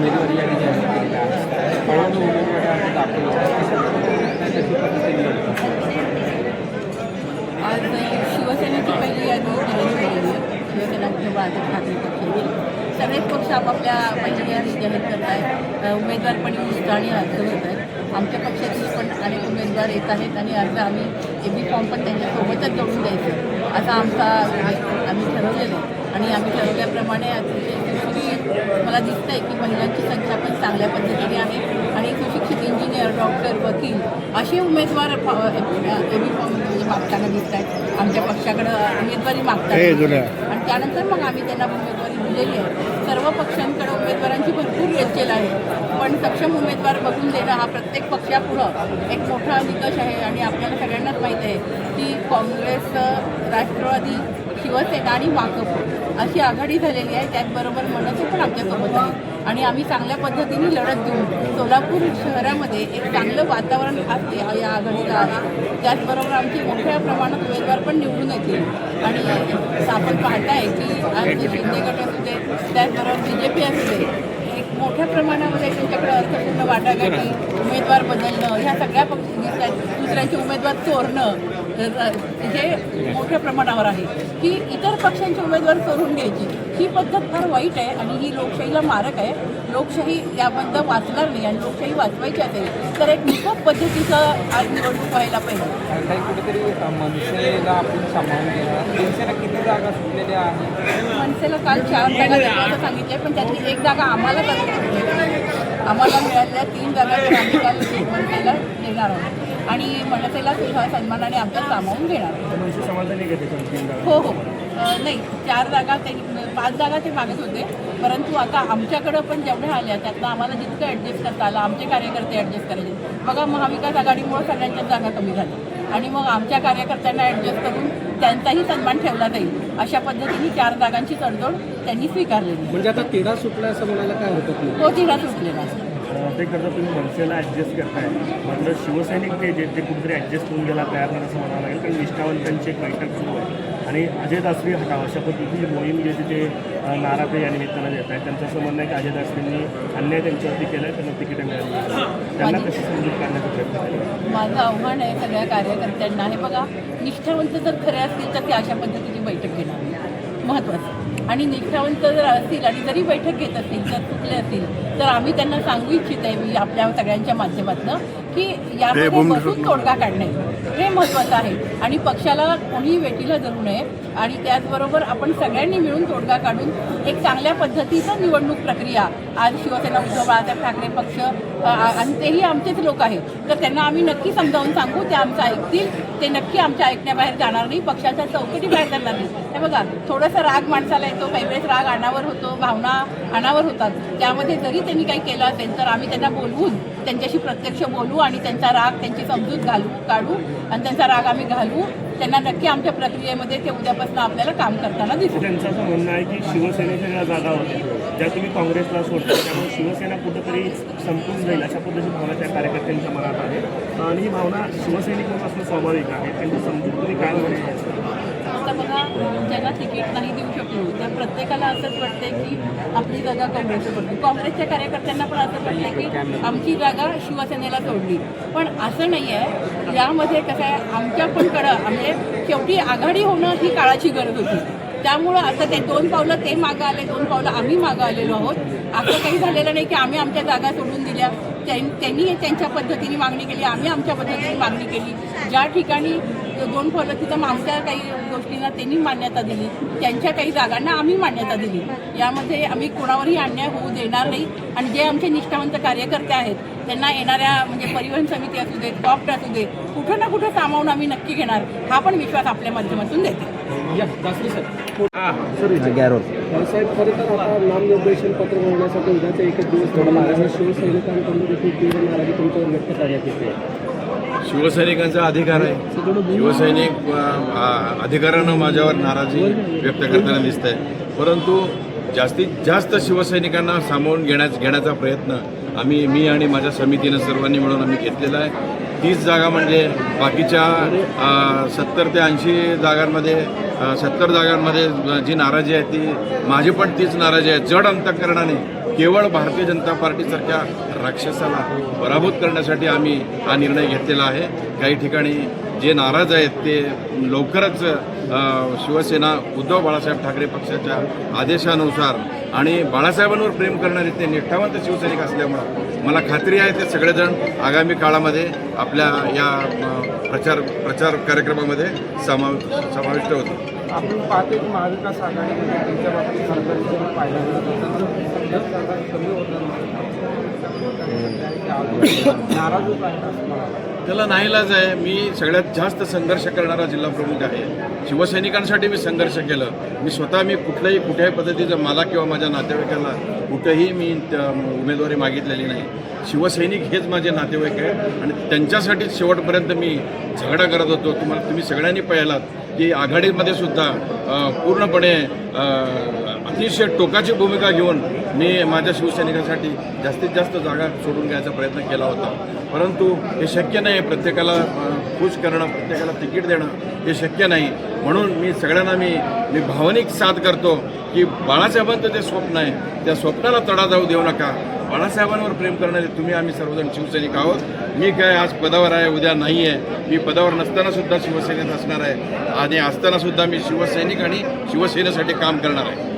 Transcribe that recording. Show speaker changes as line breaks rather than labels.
उमेदवारी यादी जाहीर केलेली आहे उमेदवारी अर्ज दाखल
आज शिवसेनेची पहिली यादी. जाहीर केलेली आहे शिवसेना उद्धव ठाकरे पक्षाची सगळेच पक्ष आपापल्या पहिली यादी जाहीर करत आहेत उमेदवार पण आणि अर्ज होत आहेत. आमच्या पक्षातील पण अनेक उमेदवार येत आहेत आणि अर्ज आम्ही ए बी फॉर्म पण त्यांच्यासोबतच जोडून द्यायचं. असा आमचा आम्ही ठरवलेलं आहे. आणि आम्ही ठरवल्याप्रमाणे अतिशय मला दिसतं आहे की महिलांची संख्या पण चांगल्या पद्धतीने आहे आणि सुशिक्षित इंजिनियर डॉक्टर वकील असे उमेदवार फॉर्म म्हणजे मागताना दिसत आहेत आमच्या पक्षाकडं उमेदवारी मागतात आणि त्यानंतर मग आम्ही त्यांना उमेदवारी दिलेली आहे. सर्व पक्षांकडे उमेदवारांची भरपूर रेलचेल आहे. पण सक्षम उमेदवार बघून देणं हा प्रत्येक पक्षापुढं एक मोठा निकष आहे आणि आपल्याला सगळ्यांनाच माहीत आहे की काँग्रेस राष्ट्रवादी शिवसेना आणि भाकप अशी आघाडी झालेली आहे त्याचबरोबर मनसे पण आमच्यासोबत आहे आणि आम्ही चांगल्या पद्धतीने लढत देऊ सोलापूर शहरामध्ये एक चांगलं वातावरण असते या आघाडीला आहे. त्याचबरोबर आमची मोठ्या प्रमाणात उमेदवार पण निवडून येतील. आणि आपण पाहताय की आमचे शिंदे गट असू दे त्याचबरोबर बी जे पी असू दे मोठ्या प्रमाणामध्ये त्यांच्याकडे अर्थपूर्ण वाटाघाटी उमेदवार बदलणं ह्या सगळ्या पक्ष दुसऱ्यांचे उमेदवार चोरणं हे मोठ्या प्रमाणावर आहे. की इतर पक्षांचे उमेदवार चोरून घ्यायची. ही पद्धत फार वाईट आहे आणि ही लोकशाहीला मारक आहे. लोकशाही याबद्दल वाचणार नाही आणि लोकशाही वाचवायची असेल तर एक निकट पद्धतीचं आज निवडणूक व्हायला पाहिजे.
कुठेतरी मनसेला आपण सामावून घेणार. मनसेला किती जागा सुटलेल्या आहेत?
मनसेला काल चार जागा सांगितले पण त्यातली एक जागा आम्हाला आम्हाला मिळालेल्या तीन जागा तर आम्ही काल मनसेला देणार आहोत. आणि मनसेला सुद्धा सन्मानाने आमच्या सामावून घेणार आहोत. हो हो. नाही चार जागा ते पाच जागा ते मागत होते. परंतु आता आमच्याकडं पण जेवढ्या आल्या त्यातनं आम्हाला जितकं ॲडजस्ट करता आलं आमचे कार्यकर्ते ॲडजस्ट करायचे. बघा महाविकास आघाडीमुळे सगळ्यांच्याच जागा कमी झाल्या आणि मग आमच्या कार्यकर्त्यांना ॲडजस्ट करून त्यांचाही सन्मान ठेवला जाईल. अशा पद्धतीने चार जागांची तडजोड त्यांनी स्वीकारलेली
म्हणजे आता तिढा सुटला असं म्हणायला काय हरकत नाही.
तो तिला सुटलेला आहे.
अं, ते करता तुम्ही मनसेला ॲडजस्ट करताय. मात्र शिवसैनिक ते जे ते कुठेतरी ॲडजस्ट करून घ्यायला तयार नाही असं म्हणावं लागेल. कारण निष्ठावंतांची एक बैठक सुरू आहे. आणि अजय दासरी हटाव अशा पद्धतीची मोहीम जी ते अं, नारा ते या निमित्तानं देत आहे त्यांचं असं म्हणणं आहे की अजय दासरींनी अन्याय त्यांच्यावरती केला आहे त्यांना तिकीटं मिळाली. त्यांना कशी समजूत काढण्याचा प्रयत्न केला?
माझं आव्हान आहे सगळ्या कार्यकर्त्यांना. हे बघा निष्ठावंत जर खरे असतील तर ते अशा पद्धतीची बैठक घेणार. महत्त्वाचं आणि निष्ठावंत जर असतील आणि जरी बैठक घेत असतील जर चुकले असतील तर आम्ही त्यांना सांगू इच्छित आहे मी आपल्या सगळ्यांच्या माध्यमातून. की यामध्ये बसून तोडगा काढणे हे महत्त्वाचं आहे. आणि पक्षाला कोणीही वेटीला धरू नये. आणि त्याचबरोबर आपण सगळ्यांनी मिळून तोडगा काढून एक चांगल्या पद्धतीचं निवडणूक प्रक्रिया आज शिवसेना उद्धव बाळासाहेब ठाकरे पक्ष आणि तेही आमचेच लोक आहेत. तर त्यांना आम्ही नक्की समजावून सांगू ते आमचं ऐकतील. ते नक्की आमच्या ऐकण्याबाहेर जाणार नाही. पक्षाच्या चौकटी बाहेर जाणार नाही. हे बघा थोडासा राग माणसाला येतो काही वेळेस राग अनावर होतो भावना अनावर होतात. त्यामध्ये जरी त्यांनी काही केलं असेल तर आम्ही त्यांना बोलवून त्यांच्याशी प्रत्यक्ष बोलू आणि त्यांचा राग त्यांची समजूत घालू काढू आणि त्यांचा राग आम्ही घालू त्यांना नक्की आमच्या प्रक्रियेमध्ये ते उद्यापासून आपल्याला काम करताना दिसू.
त्यांचं असं म्हणणं आहे की शिवसेनेच्या ज्या जागा होत्या. ज्या तुम्ही काँग्रेसला सोडता त्यामुळे शिवसेना कुठंतरी संपून जाईल अशा पद्धतीची भावना त्या कार्यकर्त्यांच्या मनात आहे. आणि ही भावना शिवसैनिक म्हणून असणं स्वाभाविक आहे. त्यांची समजूत तुम्ही काय
ज्यांना तिकीट नाही देऊ शकलो तर प्रत्येकाला असंच वाटतंय की आपली जागा काँग्रेसला पडली. काँग्रेसच्या कार्यकर्त्यांना पण असं वाटतं की आमची जागा शिवसेनेला सोडली. पण असं नाही आहे यामध्ये कसं आहे आमच्या पण कडं म्हणजे शेवटी आघाडी होणं ही काळाची गरज होती. त्यामुळं आता ते दोन पावलं ते मागं आले दोन पावलं आम्ही मागं आलेलो आहोत. असं काही झालेलं नाही की आम्ही आमच्या जागा सोडून दिल्या. त्यांनी त्यांच्या पद्धतीने मागणी केली आम्ही आमच्या पद्धतीने मागणी केली. ज्या ठिकाणी दोन पावलं तिथं आमच्या काही गोष्टींना त्यांनी मान्यता दिली त्यांच्या काही जागांना आम्ही मान्यता दिली. यामध्ये आम्ही कोणावरही अन्याय होऊ देणार नाही. आणि जे आमचे निष्ठावंत कार्यकर्ते आहेत त्यांना येणाऱ्या म्हणजे परिवहन समिती असू दे कॉप्ट असू दे कुठं ना कुठं सामावून आम्ही नक्की घेणार हा पण विश्वास आपल्या माध्यमातून देते.
सर
साहेब खरं तर आता नामनिर्देशन पत्र मिळण्यासाठी उद्याचा एकच दिवस थोडा महाराष्ट्र शिवसैनिकांकडून देखील तीव्र नाराजी तुमच्यावर व्यक्त करण्यात येते.
शिवसैनिकांचा अधिकार आहे. शिवसैनिक अधिकारानं माझ्यावर नाराजी व्यक्त करताना दिसत आहे परंतु जास्तीत जास्त शिवसैनिकांना सामावून घेण्याच घेण्याचा प्रयत्न आम्ही मी आणि माझ्या समितीनं सर्वांनी मिळून आम्ही घेतलेला आहे. तीस जागा म्हणजे बाकीच्या सत्तर ते ऐंशी जागांमध्ये सत्तर जागांमध्ये जी नाराजी आहे ती माझी पण तीच नाराजी आहे. जड अंतकरणाने केवळ भारतीय जनता पार्टीसारख्या राक्षसाला पराभूत करण्यासाठी आम्ही हा निर्णय घेतलेला आहे. काही ठिकाणी जे नाराज आहेत ते लवकरच शिवसेना उद्धव बाळासाहेब ठाकरे पक्षाच्या आदेशानुसार आणि बाळासाहेबांवर प्रेम करणारे ते निष्ठावंत शिवसैनिक असल्यामुळं मला खात्री आहे ते सगळेजण आगामी काळामध्ये आपल्या या प्रचार प्रचार कार्यक्रमामध्ये समाव समाविष्ट होतील.
आपण पाहतो की महाविकास आघाडीमध्ये त्यांच्या बाबतीत पाहिलं होत नाराजच आहे.
त्याला नाहीलाज आहे. मी सगळ्यात जास्त संघर्ष करणारा जिल्हा प्रमुख आहे. शिवसैनिकांसाठी मी संघर्ष केलं. मी स्वतः मी कुठल्याही कुठल्याही पद्धतीचं मला किंवा माझ्या नातेवाईकाला कुठंही मी त्या उमेदवारी मागितलेली नाही. शिवसैनिक हेच माझे नातेवाईक आहे आणि त्यांच्यासाठीच शेवटपर्यंत मी झगडा करत होतो. तुम्हाला तुम्ही सगळ्यांनी पाहिलात की आघाडीमध्ये सुद्धा पूर्णपणे अतिशय टोकाची भूमिका घेऊन मी माझ्या शिवसैनिकांसाठी जास्तीत जास्त जागा सोडून घ्यायचा प्रयत्न केला होता. परंतु हे शक्य नाही प्रत्येकाला खुश करणं प्रत्येकाला तिकीट देणं. हे शक्य नाही. म्हणून मी सगळ्यांना मी मी भावनिक साथ करतो की बाळासाहेबांचं जे स्वप्न आहे त्या स्वप्नाला तडा जाऊ देऊ नका. बाळासाहेबांवर प्रेम करणारे तुम्ही आम्ही सर्वजण शिवसैनिक आहोत. मी काय आज पदावर आहे उद्या नाही आहे. मी पदावर नसतानासुद्धा शिवसेनेत असणार आहे. आणि असतानासुद्धा मी शिवसैनिक आणि शिवसेनेसाठी काम करणार आहे.